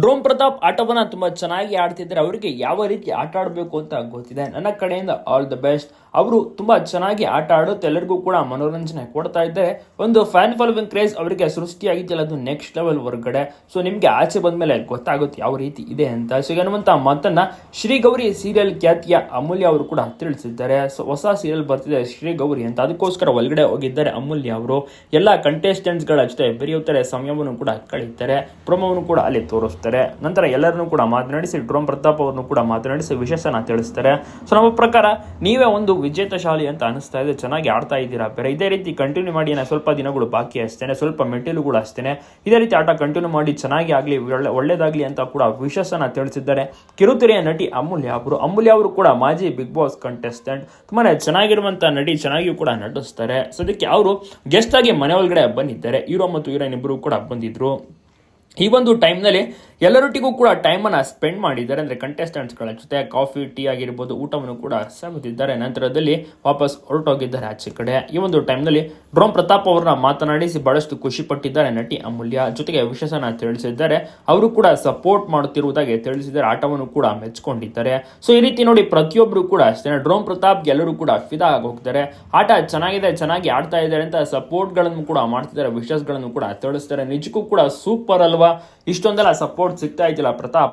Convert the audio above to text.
ಡ್ರೋಮ್ ಪ್ರತಾಪ್ ಆಟವನ್ನು ತುಂಬಾ ಚೆನ್ನಾಗಿ ಆಡ್ತಿದ್ದಾರೆ. ಅವರಿಗೆ ಯಾವ ರೀತಿ ಆಟ ಆಡಬೇಕು ಅಂತ ಗೊತ್ತಿದೆ. ನನ್ನ ಕಡೆಯಿಂದ ಆಲ್ ದ ಬೆಸ್ಟ್ ಅವರು ತುಂಬಾ ಚೆನ್ನಾಗಿ ಆಟ ಆಡುತ್ತೆ. ಎಲ್ಲರಿಗೂ ಕೂಡ ಮನೋರಂಜನೆ ಕೊಡ್ತಾ ಇದ್ದಾರೆ. ಒಂದು ಫ್ಯಾನ್ ಫಾಲೋವಿಂಗ್ ಕ್ರೇಜ್ ಅವರಿಗೆ ಸೃಷ್ಟಿಯಾಗಿದೆಯಲ್ಲ, ಅದು ನೆಕ್ಸ್ಟ್ ಲೆವೆಲ್ ಹೊರಗಡೆ. ಸೊ ನಿಮಗೆ ಆಚೆ ಬಂದ ಮೇಲೆ ಗೊತ್ತಾಗುತ್ತೆ ಯಾವ ರೀತಿ ಇದೆ ಅಂತ. ಸೊ ಅನ್ನುವಂತ ಮಾತನ್ನ ಶ್ರೀ ಗೌರಿ ಸೀರಿಯಲ್ ಖ್ಯಾತಿಯ ಅಮೂಲ್ಯ ಅವರು ಕೂಡ ತಿಳಿಸಿದ್ದಾರೆ. ಸೊ ಹೊಸ ಸೀರಿಯಲ್ ಬರ್ತಿದೆ ಶ್ರೀ ಗೌರಿ ಅಂತ. ಅದಕ್ಕೋಸ್ಕರ ಒಳಗಡೆ ಹೋಗಿದ್ದಾರೆ ಅಮೂಲ್ಯ ಅವರು. ಎಲ್ಲ ಕಂಟೆಸ್ಟೆಂಟ್ಸ್ಗಳ ಗಳ ಜೊತೆ ಬೆರೆಯುತ್ತಾರೆ. ಸಮಯವನ್ನು ಕೂಡ ಕಳೀತಾರೆ ಪ್ರೊಮೋವನ್ನು ಕೂಡ ಅಲ್ಲಿ ತೋರಿಸ್ತಾರೆ. ನಂತರ ಎಲ್ಲರನ್ನೂ ಕೂಡ ಮಾತನಾಡಿಸಿ ಡ್ರೋಮ್ ಪ್ರತಾಪ್ ಅವರನ್ನು ಕೂಡ ಮಾತನಾಡಿಸಿ ವಿಶೇಷನ ತಿಳಿಸ್ತಾರೆ. ಸೊ, ನಮ್ಮ ಪ್ರಕಾರ ನೀವೇ ಒಂದು ವಿಜೇತ ಶಾಲಿ ಅಂತ ಅನಿಸ್ತಾ ಇದೆ. ಚೆನ್ನಾಗಿ ಆಡ್ತಾ ಇದ್ದೀರಾ? ಬೇರೆ ಇದೇ ರೀತಿ ಕಂಟಿನ್ಯೂ ಮಾಡಿ ನಾನು ಸ್ವಲ್ಪ ದಿನಗಳು ಬಾಕಿ ಅಷ್ಟೇನೆ, ಸ್ವಲ್ಪ ಮೆಟೀರಿಯಲ್ಗಳು ಅಷ್ಟೇನೆ. ಇದೇ ರೀತಿ ಆಟ ಕಂಟಿನ್ಯೂ ಮಾಡಿ, ಚೆನ್ನಾಗಿ ಆಗಲಿ, ಒಳ್ಳೆ, ಒಳ್ಳೇದಾಗಲಿ ಅಂತ ಕೂಡ ವಿಶೇಷನ ತಿಳಿಸಿದ್ದಾರೆ. ಕಿರುತೆರೆಯ ನಟಿ ಅಮೂಲ್ಯ ಅವರು ಅಮೂಲ್ಯ ಅವರು ಕೂಡ ಮಾಜಿ ಬಿಗ್ ಬಾಸ್ ಕಂಟೆಸ್ಟೆಂಟ್ ತುಂಬಾ ಚೆನ್ನಾಗಿರುವಂತಹ ನಟಿ ಚೆನ್ನಾಗಿಯೂ ಕೂಡ ನಟಿಸ್ತಾರೆ. ಸೊ ಅದಕ್ಕೆ ಅವರು ಗೆಸ್ಟ್ ಆಗಿ ಮನೆ ಒಳಗಡೆ ಬಂದಿದ್ದಾರೆ. ಹೀರೋ ಮತ್ತು ಹೀರೋಯಿನ್ ಇಬ್ಬರು ಕೂಡ ಬಂದಿದ್ರು. ಈ ಒಂದು ಟೈಮ್ನಲ್ಲಿ ಎಲ್ಲರೊಟ್ಟಿಗೂ ಕೂಡ ಟೈಮನ್ನು ಸ್ಪೆಂಡ್ ಮಾಡಿದ್ದಾರೆ. ಅಂದರೆ ಕಂಟೆಸ್ಟೆಂಟ್ಸ್ಗಳ ಜೊತೆ ಕಾಫಿ, ಟೀ ಆಗಿರ್ಬೋದು, ಊಟವನ್ನು ಕೂಡ ಸವಿದಿದ್ದಾರೆ ನಂತರದಲ್ಲಿ ವಾಪಸ್ ಹೊರಟೋಗಿದ್ದಾರೆ ಆಚೆ ಕಡೆ. ಈ ಒಂದು ಟೈಮ್ನಲ್ಲಿ ಡ್ರೋಮ್ ಪ್ರತಾಪ್ ಅವರನ್ನ ಮಾತನಾಡಿಸಿ ಬಹಳಷ್ಟು ಖುಷಿಪಟ್ಟಿದ್ದಾರೆ ನಟಿ ಅಮೂಲ್ಯ. ಜೊತೆಗೆ ವಿಶೇಷನ ತಿಳಿಸಿದ್ದಾರೆ. ಅವರು ಕೂಡ ಸಪೋರ್ಟ್ ಮಾಡುತ್ತಿರುವುದಾಗಿ ತಿಳಿಸಿದ್ದಾರೆ. ಆಟವನ್ನು ಕೂಡ ಮೆಚ್ಚಿಕೊಂಡಿದ್ದಾರೆ ಸೊ ಈ ರೀತಿ ನೋಡಿ ಪ್ರತಿಯೊಬ್ಬರು ಕೂಡ ಅಷ್ಟೇ. ಡ್ರೋಮ್ ಪ್ರತಾಪ್ ಎಲ್ಲರೂ ಕೂಡ ಫಿದಾ ಆಗಿ ಆಟ ಚೆನ್ನಾಗಿದೆ, ಚೆನ್ನಾಗಿ ಆಡ್ತಾ ಇದ್ದಾರೆ ಅಂತ ಸಪೋರ್ಟ್ಗಳನ್ನು ಕೂಡ ಮಾಡ್ತಿದ್ದಾರೆ. ವಿಶೇಷಗಳನ್ನು ಕೂಡ ತಿಳಿಸ್ತಾರೆ. ನಿಜಕ್ಕೂ ಕೂಡ ಸೂಪರ್ ಅಲ್ವಾ? ಇಷ್ಟೊಂದೆಲ್ಲ ಸಪೋರ್ಟ್ ಸಿಗ್ತಾ ಇದ್ದಿಲ್ಲ ಪ್ರತಾಪ್?